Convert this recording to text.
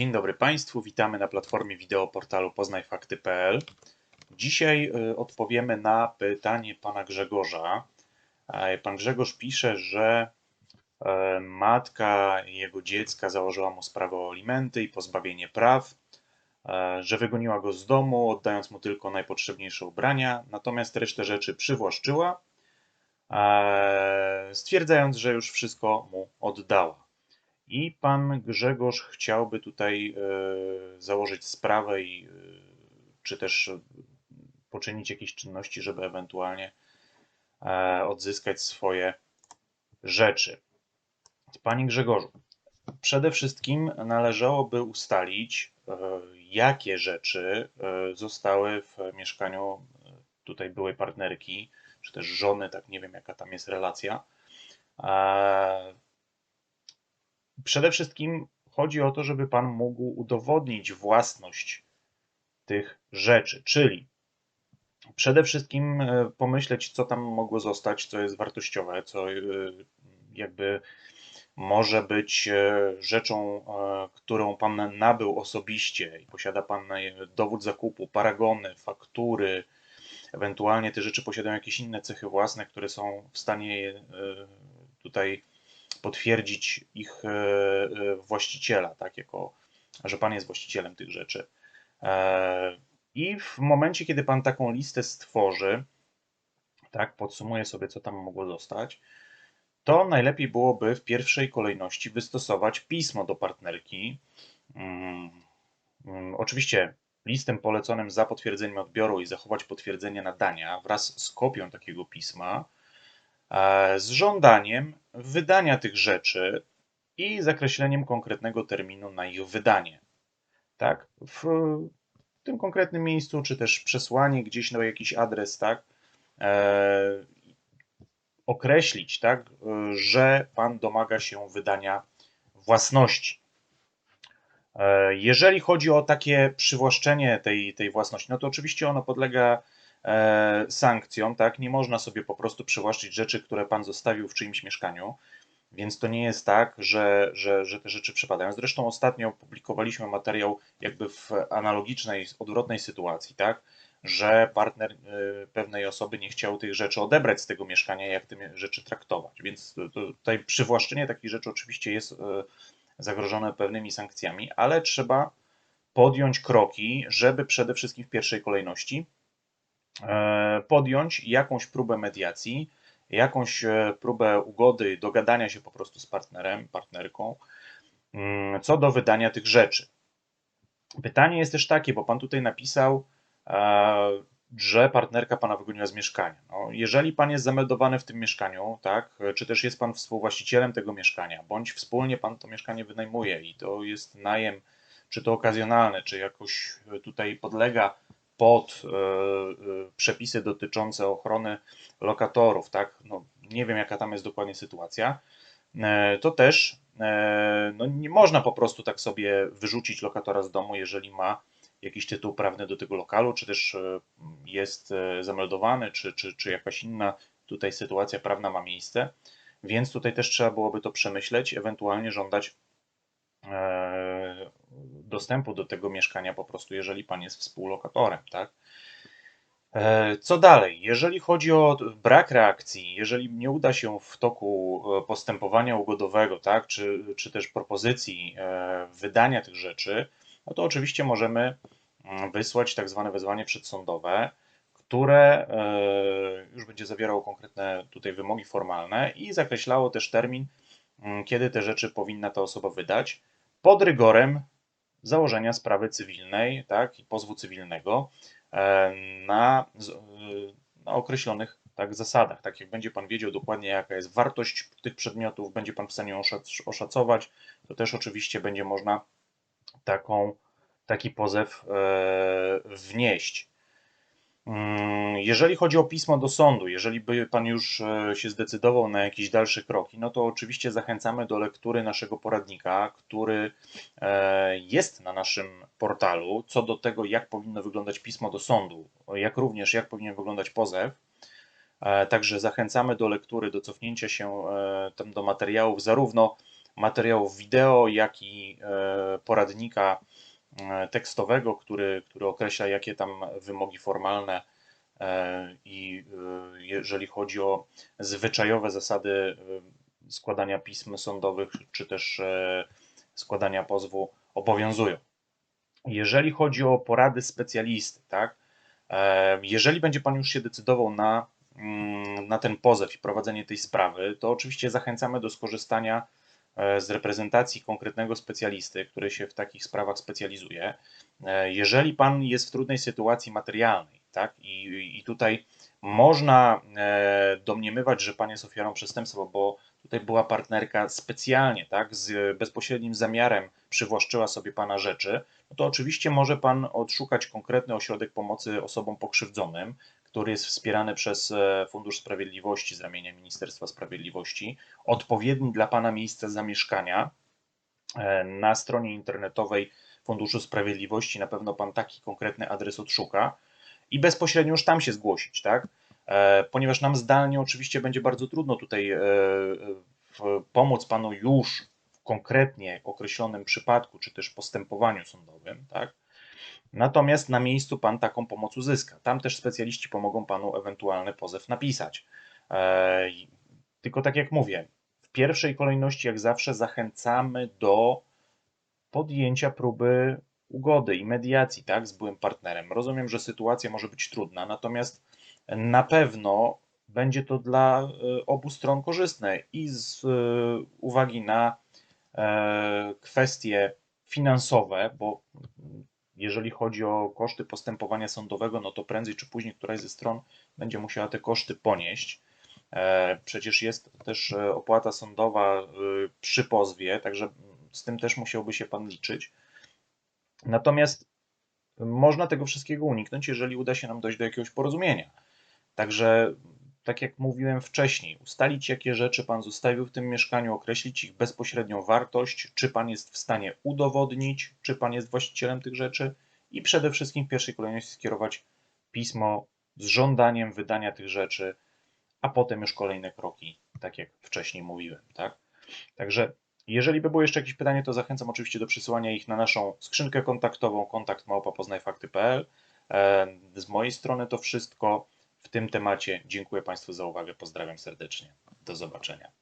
Dzień dobry Państwu, witamy na platformie wideo portalu poznajfakty.pl. Dzisiaj y, odpowiemy na pytanie pana Grzegorza. E, Pan Grzegorz pisze, że e, matka jego dziecka założyła mu sprawę o alimenty i pozbawienie praw, e, że wygoniła go z domu, oddając mu tylko najpotrzebniejsze ubrania, natomiast resztę rzeczy przywłaszczyła, stwierdzając, że już wszystko mu oddała. I pan Grzegorz chciałby tutaj e, założyć sprawę i e, czy też poczynić jakieś czynności, żeby ewentualnie e, odzyskać swoje rzeczy. Panie Grzegorzu, przede wszystkim należałoby ustalić, jakie rzeczy zostały w mieszkaniu tutaj byłej partnerki, czy też żony, tak nie wiem jaka tam jest relacja. Przede wszystkim chodzi o to, żeby pan mógł udowodnić własność tych rzeczy, czyli przede wszystkim e, pomyśleć, co tam mogło zostać, co jest wartościowe, co e, jakby może być e, rzeczą, którą pan nabył osobiście i posiada pan dowód zakupu, paragony, faktury, ewentualnie te rzeczy posiadają jakieś inne cechy własne, które są w stanie tutaj potwierdzić ich e, e, właściciela, tak, jako, że pan jest właścicielem tych rzeczy. E, I w momencie, kiedy pan taką listę stworzy, tak, podsumuje sobie, co tam mogło zostać, to najlepiej byłoby w pierwszej kolejności wystosować pismo do partnerki. Mm, mm, Oczywiście listem poleconym za potwierdzeniem odbioru i zachować potwierdzenie nadania wraz z kopią takiego pisma z żądaniem wydania tych rzeczy i zakreśleniem konkretnego terminu na ich wydanie. Tak? W tym konkretnym miejscu, czy też przesłanie gdzieś na jakiś adres, tak? E, określić, tak, że pan domaga się wydania własności. E, Jeżeli chodzi o takie przywłaszczenie tej, tej własności, no to oczywiście ono podlega e, sankcjom, tak? Nie można sobie po prostu przywłaszczyć rzeczy, które pan zostawił w czyimś mieszkaniu, więc to nie jest tak, że, że, że te rzeczy przepadają. Zresztą ostatnio opublikowaliśmy materiał jakby w analogicznej, odwrotnej sytuacji, tak? Że partner e, pewnej osoby nie chciał tych rzeczy odebrać z tego mieszkania, jak te rzeczy traktować. Więc tutaj przywłaszczenie takich rzeczy oczywiście jest e, zagrożone pewnymi sankcjami, ale trzeba podjąć kroki, żeby przede wszystkim w pierwszej kolejności podjąć jakąś próbę mediacji, jakąś e, próbę ugody, dogadania się po prostu z partnerem, partnerką, mm, co do wydania tych rzeczy. Pytanie jest też takie, bo pan tutaj napisał, e, że partnerka pana wygoniła z mieszkania. No, jeżeli pan jest zameldowany w tym mieszkaniu, tak, czy też jest pan współwłaścicielem tego mieszkania, bądź wspólnie pan to mieszkanie wynajmuje i to jest najem, czy to okazjonalny, czy jakoś tutaj podlega pod e, e, przepisy dotyczące ochrony lokatorów, tak, no, nie wiem jaka tam jest dokładnie sytuacja, e, to też no, nie można po prostu tak sobie wyrzucić lokatora z domu, jeżeli ma jakiś tytuł prawny do tego lokalu, czy też jest zameldowany, czy, czy, czy jakaś inna tutaj sytuacja prawna ma miejsce. Więc tutaj też trzeba byłoby to przemyśleć, ewentualnie żądać dostępu do tego mieszkania po prostu, jeżeli pan jest współlokatorem, tak? E, Co dalej? Jeżeli chodzi o brak reakcji, jeżeli nie uda się w toku e, postępowania ugodowego, tak, czy, czy też propozycji e, wydania tych rzeczy, no to oczywiście możemy mm, wysłać tak zwane wezwanie przedsądowe, które już będzie zawierało konkretne tutaj wymogi formalne i zakreślało też termin, mm, kiedy te rzeczy powinna ta osoba wydać, pod rygorem założenia sprawy cywilnej, tak, i pozwu cywilnego e, na, e, na określonych tak, zasadach. Tak jak będzie Pan wiedział dokładnie, jaka jest wartość tych przedmiotów, będzie Pan w stanie oszac- oszacować, to też oczywiście będzie można taką, taki pozew e, wnieść. Mm, Jeżeli chodzi o pismo do sądu, jeżeli by Pan już e, się zdecydował na jakieś dalsze kroki, no to oczywiście zachęcamy do lektury naszego poradnika, który e, jest na naszym portalu, co do tego, jak powinno wyglądać pismo do sądu, jak również jak powinien wyglądać pozew. E, Także zachęcamy do lektury, do cofnięcia się tam do materiałów, zarówno materiałów wideo, jak i poradnika tekstowego, który, który określa, jakie tam wymogi formalne e, i jeżeli chodzi o zwyczajowe zasady składania pism sądowych, czy też składania pozwu, obowiązują. Jeżeli chodzi o porady specjalisty, tak, jeżeli będzie Pan już się decydował na, mm, na ten pozew i prowadzenie tej sprawy, to oczywiście zachęcamy do skorzystania E, z reprezentacji konkretnego specjalisty, który się w takich sprawach specjalizuje. E, jeżeli pan jest w trudnej sytuacji materialnej, tak, i, i tutaj można e, domniemywać, że pan jest ofiarą przestępstwa, bo tutaj była partnerka specjalnie, tak, z bezpośrednim zamiarem przywłaszczyła sobie pana rzeczy, no to oczywiście może pan odszukać konkretny ośrodek pomocy osobom pokrzywdzonym, który jest wspierany przez e, Fundusz Sprawiedliwości z ramienia Ministerstwa Sprawiedliwości, odpowiedni dla Pana miejsce zamieszkania e, na stronie internetowej Funduszu Sprawiedliwości na pewno Pan taki konkretny adres odszuka i bezpośrednio już tam się zgłosić, tak? E, ponieważ nam zdalnie oczywiście będzie bardzo trudno tutaj pomóc Panu już w konkretnie określonym przypadku, czy też postępowaniu sądowym, tak? Natomiast na miejscu Pan taką pomoc uzyska. Tam też specjaliści pomogą Panu ewentualny pozew napisać. Tylko tak jak mówię, w pierwszej kolejności, jak zawsze, zachęcamy do podjęcia próby ugody i mediacji tak, z byłym partnerem. Rozumiem, że sytuacja może być trudna, natomiast na pewno będzie to dla e, obu stron korzystne i z e, uwagi na e, kwestie finansowe, bo jeżeli chodzi o koszty postępowania sądowego, no to prędzej czy później któraś ze stron będzie musiała te koszty ponieść. E, przecież jest też e, opłata sądowa e, przy pozwie, także z tym też musiałby się Pan liczyć. Natomiast można tego wszystkiego uniknąć, jeżeli uda się nam dojść do jakiegoś porozumienia. Także, tak jak mówiłem wcześniej, ustalić, jakie rzeczy Pan zostawił w tym mieszkaniu, określić ich bezpośrednią wartość, czy Pan jest w stanie udowodnić, czy Pan jest właścicielem tych rzeczy i przede wszystkim w pierwszej kolejności skierować pismo z żądaniem wydania tych rzeczy, a potem już kolejne kroki, tak jak wcześniej mówiłem. Tak? Także jeżeli by było jeszcze jakieś pytanie, to zachęcam oczywiście do przysyłania ich na naszą skrzynkę kontaktową kontakt małpa.poznajfakty.pl. Z mojej strony to wszystko w tym temacie. Dziękuję Państwu za uwagę. Pozdrawiam serdecznie. Do zobaczenia.